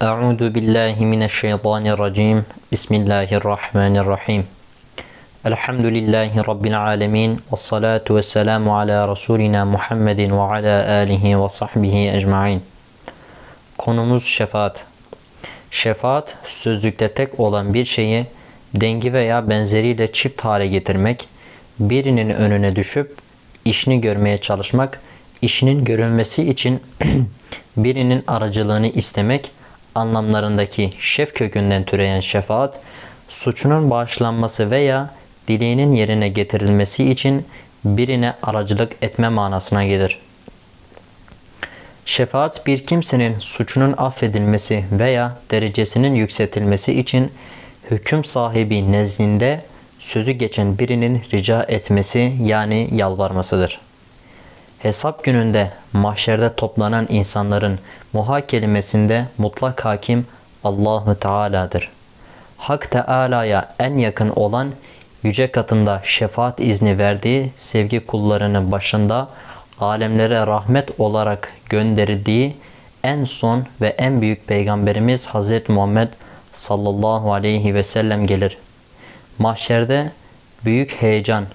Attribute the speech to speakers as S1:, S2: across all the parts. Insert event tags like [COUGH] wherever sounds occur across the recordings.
S1: Euzu billahi mineşşeytanirracim. Bismillahirrahmanirrahim. Elhamdülillahi rabbil alamin. Ves salatu vesselamu ala rasulina Muhammedin ve ala alihi ve sahbihi ecmaîn. Konumuz şefaat. Şefaat sözlükte tek olan bir şeyi dengi veya benzeriyle çift hale getirmek, birinin önüne düşüp işini görmeye çalışmak, işinin görülmesi için [CLEARS THROAT] birinin aracılığını istemek anlamlarındaki şef kökünden türeyen şefaat, suçunun bağışlanması veya dileğinin yerine getirilmesi için birine aracılık etme manasına gelir. Şefaat bir kimsenin suçunun affedilmesi veya derecesinin yükseltilmesi için hüküm sahibi nezdinde sözü geçen birinin rica etmesi yani yalvarmasıdır. Hesap gününde mahşerde toplanan insanların muhakelemesinde mutlak hakim Allahu Teala'dır. Hak Teala'ya en yakın olan yüce katında şefaat izni verdiği sevgi kullarının başında alemlere rahmet olarak gönderildiği en son ve en büyük peygamberimiz Hazreti Muhammed sallallahu aleyhi ve sellem gelir. Mahşerde büyük heyecan,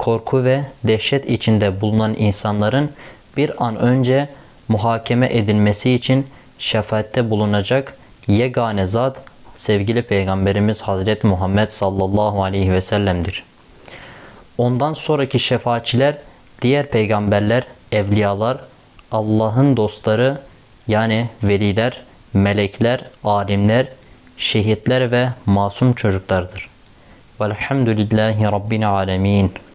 S1: korku ve dehşet içinde bulunan insanların bir an önce muhakeme edilmesi için şefaatte bulunacak yegane zat sevgili peygamberimiz Hazreti Muhammed sallallahu aleyhi ve sellem'dir. Ondan sonraki şefaatçiler diğer peygamberler, evliyalar, Allah'ın dostları yani veliler, melekler, alimler, şehitler ve masum çocuklardır. Velhamdülillahi Rabbil alemin.